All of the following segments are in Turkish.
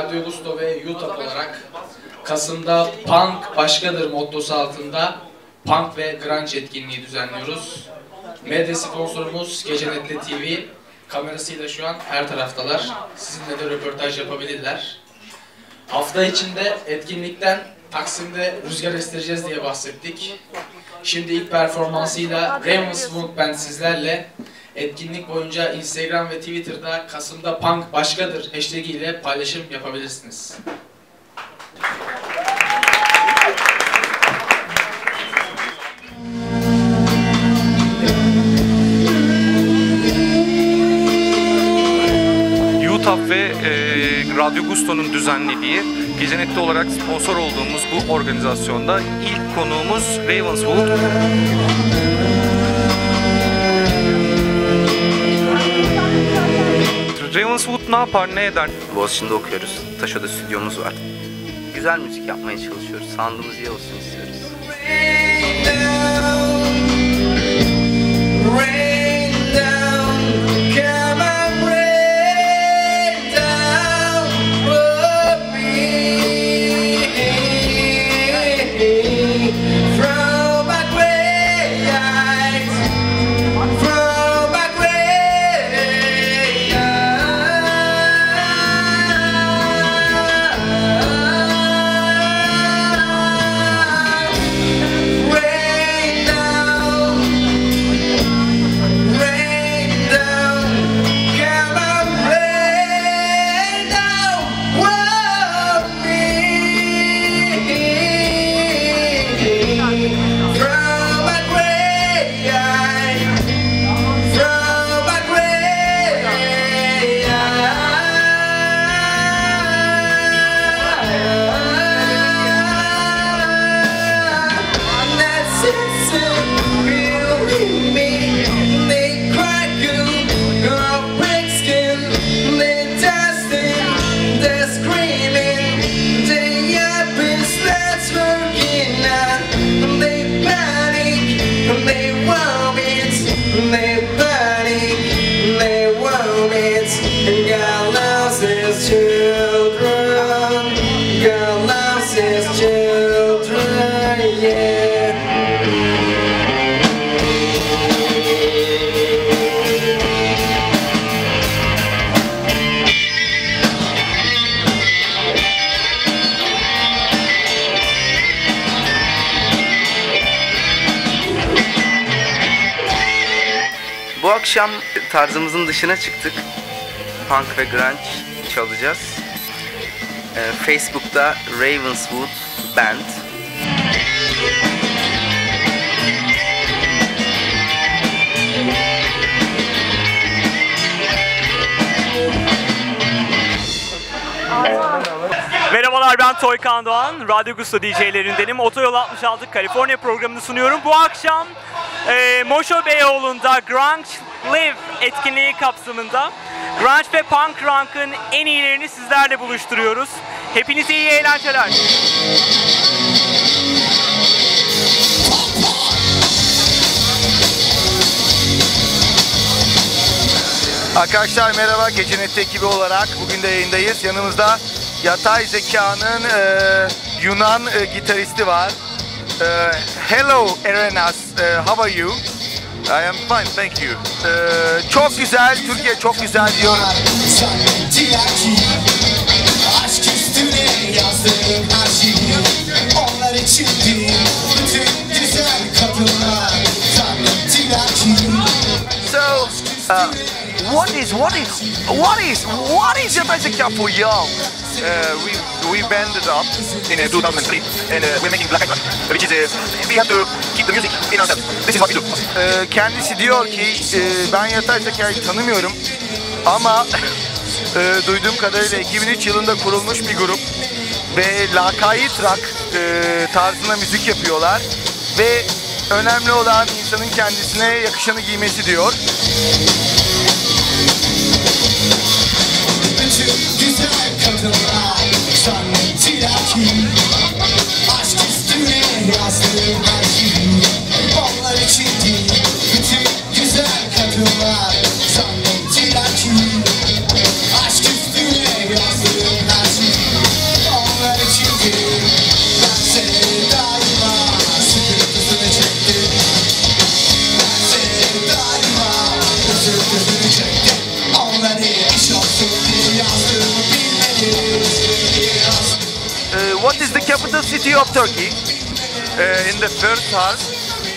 Radyo Gusto ve YouTube olarak Kasım'da Punk Başkadır mottosu altında Punk ve Grunge etkinliği düzenliyoruz. Medya sponsorumuz Gecenet'te TV. Kamerasıyla şu an her taraftalar. Sizinle de röportaj yapabilirler. Hafta içinde etkinlikten Taksim'de rüzgar estireceğiz diye bahsettik. Şimdi ilk performansıyla Ravenswood Band sizlerle etkinlik boyunca Instagram ve Twitter'da Kasım'da Punk Başkadır hashtag ile paylaşım yapabilirsiniz. UTAP ve e, Radyo Gusto'nun düzenlediği Gecenet'te olarak sponsor olduğumuz bu organizasyonda ilk konuğumuz Ravenswood. Yapar, ne eder? Boğaziçi'nde okuyoruz. Taşo'da stüdyomuz var. Güzel müzik yapmaya çalışıyoruz. Sound'umuz iyi olsun istiyoruz. Bu akşam tarzımızın dışına çıktık. Punk ve grunge çalacağız. Ee, Facebook'ta Ravenswood Band. Merhabalar ben Toykan Doğan. Radyo Gusto DJ'lerindenim. Otoyol 66 Kaliforniya programını sunuyorum. Bu akşam e, Moşo Beyoğlu'nda Grunge Live etkinliği kapsamında Grunge ve Punk Rock'ın en iyilerini sizlerle buluşturuyoruz. Hepinize iyi eğlenceler. Arkadaşlar merhaba Gecenet ekibi olarak bugün de yayındayız. Yanımızda Yatay Zeka'nın e, Yunan e, gitaristi var. E, hello Erenas, e, how are you? I am fine, thank you. E, çok güzel, Türkiye çok güzel ki So, uh, what is what is what is what is Yatay Zeka for y'all? Uh, we we banded up in uh, 2003 and uh, we're making Black Peas, which is uh, we have to keep the music in ourselves. This is what we do. E, kendisi diyor ki e, ben Yatay Zeka'yı tanımıyorum ama e, duyduğum kadarıyla 2003 yılında kurulmuş bir grup ve lakayt rock e, tarzında müzik yapıyorlar ve önemli olan insanın kendisine yakışanı giymesi diyor. Güzel kadınlar Sunny, see that you. I just do it, I still have. City of Turkey? Uh, in the first half,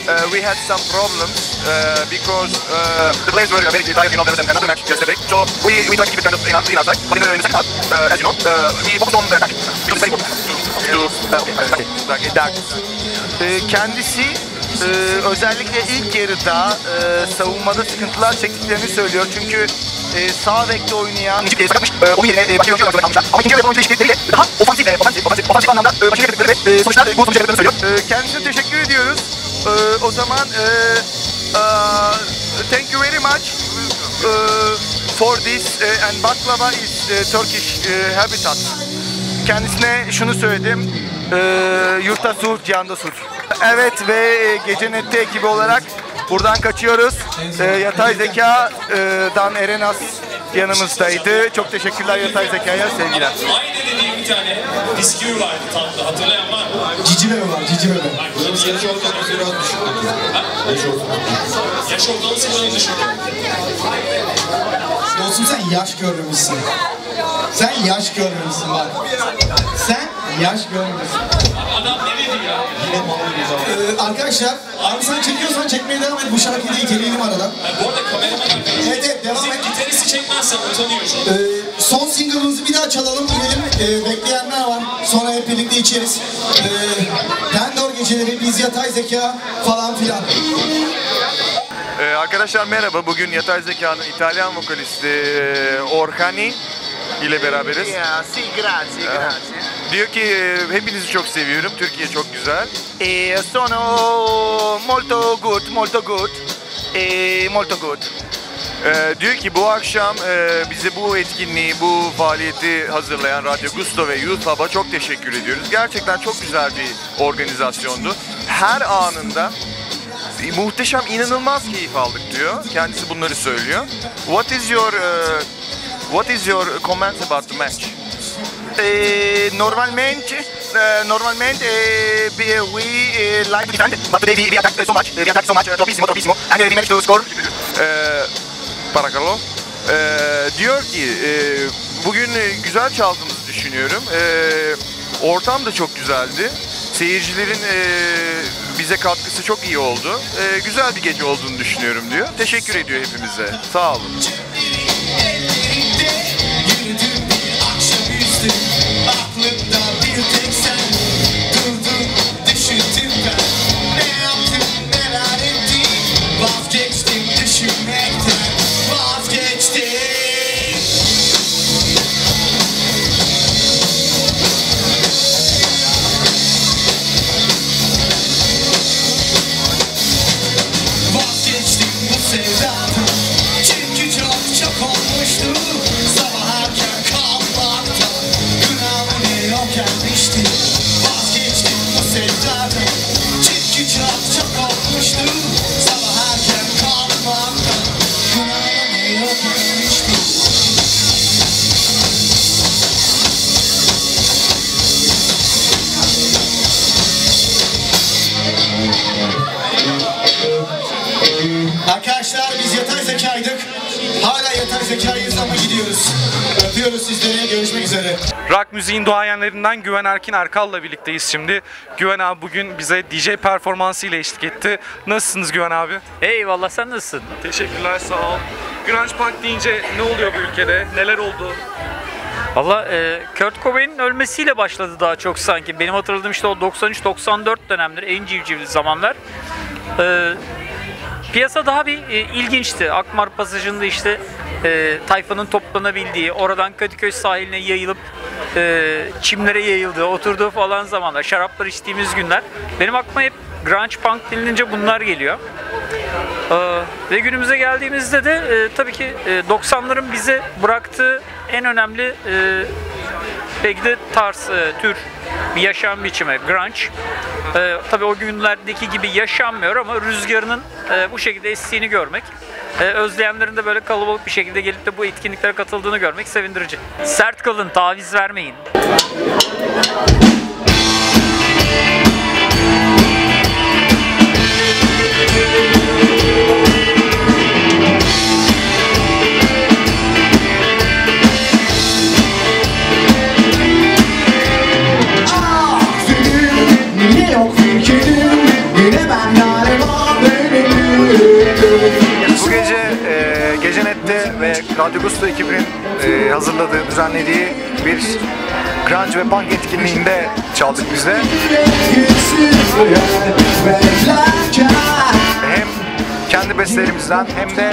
uh, we had some problems uh, because uh, the players were very tired, you know, there was another match yesterday. So we, we tried to keep it kind of in, in outside. But in the, in the second half, uh, as you know, uh, we focused on the attack because it's very important. To, uh, okay, okay. Dak. Ee, kendisi e, özellikle ilk yarıda e, savunmada sıkıntılar çektiklerini söylüyor. Çünkü e, sağ bekte oynayan İkinci sakatmış. E, onun yerine e, başka oyuncu olarak almışlar. Ama ikinci yarıda oyuncu değişiklikleriyle daha ofansif, e, ofansif, ofansif, ofansif anlamda e, başarı getirdikleri ve e, sonuçlar e, bu sonucu getirdiklerini söylüyor. e, kendisine teşekkür ediyoruz. E, o zaman e, e, thank you very much e, for this e, and baklava is e, Turkish e, habitat. Kendisine şunu söyledim. E, yurtta sulh, cihanda sulh. Evet ve Gece Net'te ekibi olarak buradan kaçıyoruz. E, yatay Zeka'dan Erenas yanımızdaydı. Çok teşekkürler Yatay Zeka'ya sevgiler. Aynı dediğim bir tane bisküvi vardı tatlı hatırlayan var mı? Cici bebe var, cici bebe. Bunun yaş ortalaması biraz düşük. Yaş ortalaması biraz düşük. Dostum sen yaş görmemişsin. Sen yaş görmemişsin bak. Sen yaş görmemişsin. Adam ne dedi ya? Ee, arkadaşlar, abi sen çekiyorsan çekmeye devam et. Bu şarkıyı da iteleyelim arada. Ha, bu arada kameraman arkadaşım. Evet, evet, devam Bizim et. gitaristi çekmezsen utanıyor şu an. Ee, son single'ımızı bir daha çalalım, inelim. Ee, bekleyenler var. Sonra hep birlikte içeriz. Ee, Pendor geceleri, biz yatay zeka falan filan. Ee, arkadaşlar merhaba. Bugün Yatay Zeka'nın İtalyan vokalisti e, Orhani ile beraberiz. sì, grazie, grazie. Diyor ki e, hepinizi çok seviyorum. Türkiye çok güzel. E sono molto good, molto good. E molto good. Ee, diyor ki bu akşam e, bize bu etkinliği, bu faaliyeti hazırlayan Radyo Gusto ve Youth Hub'a çok teşekkür ediyoruz. Gerçekten çok güzel bir organizasyondu. Her anında e, muhteşem, inanılmaz keyif aldık diyor. Kendisi bunları söylüyor. What is your uh, What is your comments about the match? E, normalmente, e, normalmente e, we we, e, like Different, but today we, we attacked so much, we attacked so much, uh, tropissimo, tropissimo, and we managed to score. Ee, Parakallo. Ee, diyor ki, e, bugün e, güzel çaldığımızı düşünüyorum. Ee, ortam da çok güzeldi. Seyircilerin e, bize katkısı çok iyi oldu. Ee, güzel bir gece olduğunu düşünüyorum diyor. Teşekkür ediyor hepimize. Sağ olun. Arkadaşlar biz yatay zekaydık. Hala yatay zekayız ama gidiyoruz. Öpüyoruz sizleri. Görüşmek üzere. Rock müziğin duayenlerinden Güven Erkin Erkal'la birlikteyiz şimdi. Güven abi bugün bize DJ performansı ile eşlik etti. Nasılsınız Güven abi? Eyvallah sen nasılsın? Teşekkürler sağ ol. Grunge Punk deyince ne oluyor bu ülkede? Neler oldu? Valla e, Kurt Cobain'in ölmesiyle başladı daha çok sanki. Benim hatırladığım işte o 93-94 dönemleri en civcivli zamanlar. E, piyasa daha bir e, ilginçti. Akmar Pasajı'nda işte e, tayfanın toplanabildiği, oradan Kadıköy sahiline yayılıp e, çimlere yayıldığı, oturduğu falan zamanlar, şaraplar içtiğimiz günler. Benim aklıma hep grunge punk denilince bunlar geliyor. Ee, ve günümüze geldiğimizde de e, tabii ki e, 90'ların bize bıraktığı en önemli e, belki de tarz, e, tür bir yaşam biçimi grunge. E, tabii o günlerdeki gibi yaşanmıyor ama rüzgarının e, bu şekilde estiğini görmek, e, özleyenlerin de böyle kalabalık bir şekilde gelip de bu etkinliklere katıldığını görmek sevindirici. Sert kalın, taviz vermeyin. Bu gece e, Gece ve Radyo Gusto ekibinin e, hazırladığı, düzenlediği bir grunge ve punk etkinliğinde çaldık biz de. Hem kendi bestelerimizden hem de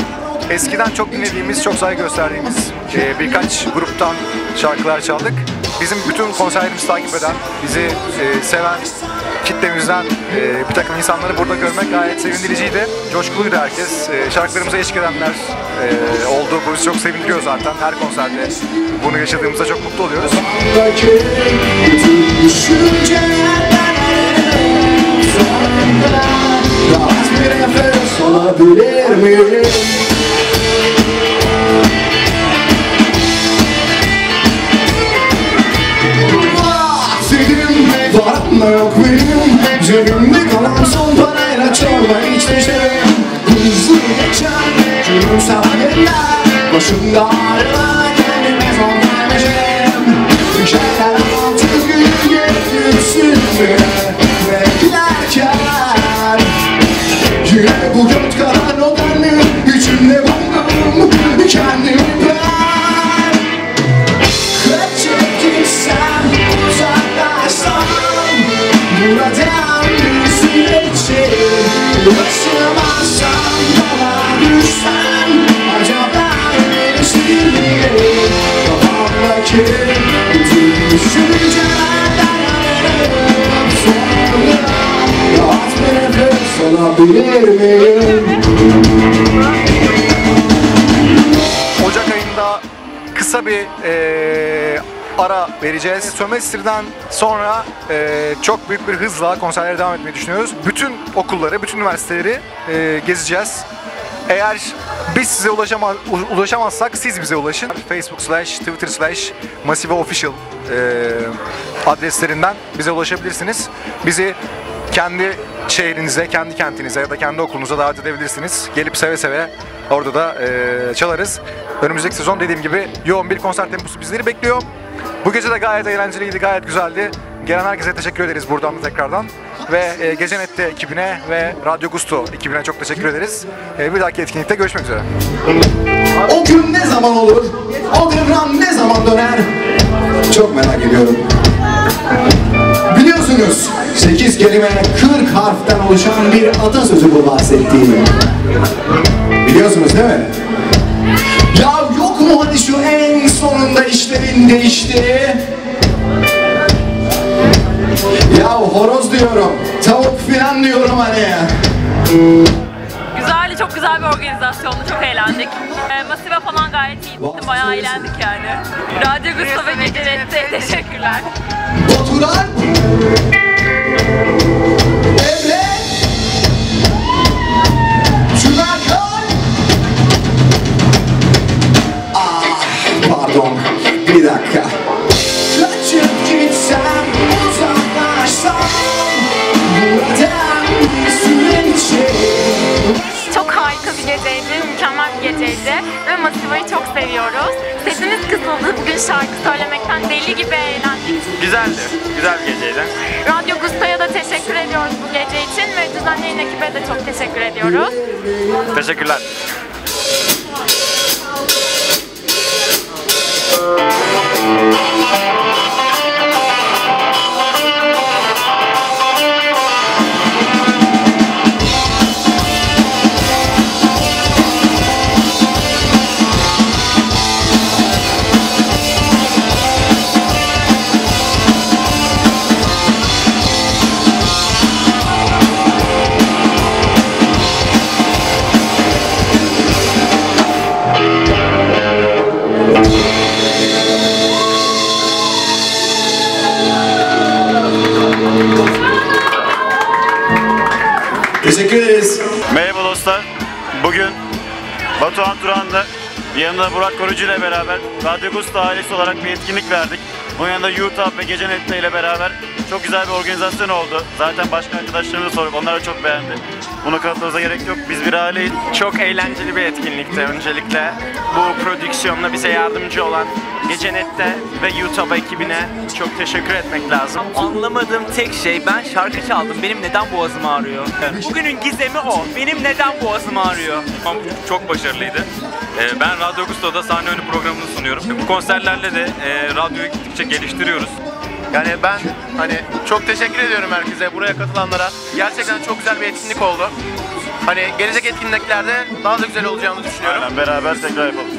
eskiden çok dinlediğimiz, çok saygı gösterdiğimiz e, birkaç gruptan şarkılar çaldık. Bizim bütün konserlerimizi takip eden, bizi e, seven, kitlemizden e, bir takım insanları burada görmek gayet sevindiriciydi. Coşkuluydu herkes. E, şarkılarımıza eşlik edenler e, oldu. Bu bizi çok sevindiriyor zaten. Her konserde bunu yaşadığımızda çok mutlu oluyoruz. Olabilir miyim? Var ama ara vereceğiz. Sömestrden sonra eee, çok büyük bir hızla konserlere devam etmeyi düşünüyoruz. Bütün okulları, bütün üniversiteleri eee, gezeceğiz. Eğer biz size ulaşama, ulaşamazsak siz bize ulaşın. Facebook slash, Twitter slash, Masive Official eee, adreslerinden bize ulaşabilirsiniz. Bizi kendi şehrinize, kendi kentinize ya da kendi okulunuza davet edebilirsiniz. Gelip seve seve orada da eee, çalarız. Önümüzdeki sezon dediğim gibi yoğun bir konser temposu bizleri bekliyor. Bu gece de gayet eğlenceliydi, gayet güzeldi. Gelen herkese teşekkür ederiz buradan da tekrardan. Ve e, Gece ekibine ve Radyo Gusto ekibine çok teşekkür ederiz. E, bir dahaki etkinlikte görüşmek üzere. O gün ne zaman olur? O devran ne zaman döner? Çok merak ediyorum. Biliyorsunuz 8 kelime 40 harften oluşan bir atasözü bu bahsettiğim. Biliyorsunuz değil mi? Ya hadi şu en sonunda işlerin değiştiği? Ya horoz diyorum, tavuk filan diyorum hani. Güzeldi, çok güzel bir organizasyondu, çok eğlendik. E, Masive falan gayet iyiydi, bayağı eğlendik yani. Radyo Gusto ve Gece teşekkürler. Baturan pardon bir dakika Kaçıp gitsem uzaklaşsam Buradan bir süre için Çok harika bir geceydi, mükemmel bir geceydi ve Masiva'yı çok seviyoruz. Sesimiz kısıldı, bugün şarkı söylemekten deli gibi eğlendik. Güzeldi. Güzel bir geceydi. Radyo Gusto'ya da teşekkür ediyoruz bu gece için ve düzenleyen ekibe de çok teşekkür ediyoruz. Teşekkürler. Teşekkür Bugün Batuhan Turan'la yanında Burak Korucu ile beraber Radyo Gusto ailesi olarak bir etkinlik verdik. Bunun yanında YouTube ve Gece Net'te ile beraber çok güzel bir organizasyon oldu. Zaten başka arkadaşlarımıza sorduk. Onlar da çok beğendi. Bunu kanıtlamamıza gerek yok. Biz bir aileyiz. Çok eğlenceli bir etkinlikti. Öncelikle bu prodüksiyonla bize yardımcı olan Gece Net'te ve YouTube ekibine çok teşekkür etmek lazım. Anlamadığım tek şey ben şarkı çaldım. Benim neden boğazım ağrıyor? Bugünün gizemi o. Benim neden boğazım ağrıyor? Çok başarılıydı. Ee, Ben Radyo Gusto'da sahne önü programını sunuyorum. Bu konserlerle de e, radyoyu gittikçe geliştiriyoruz. Yani ben hani çok teşekkür ediyorum herkese, buraya katılanlara. Gerçekten çok güzel bir etkinlik oldu. Hani gelecek etkinliklerde daha da güzel olacağını düşünüyorum. Aynen beraber tekrar yapalım.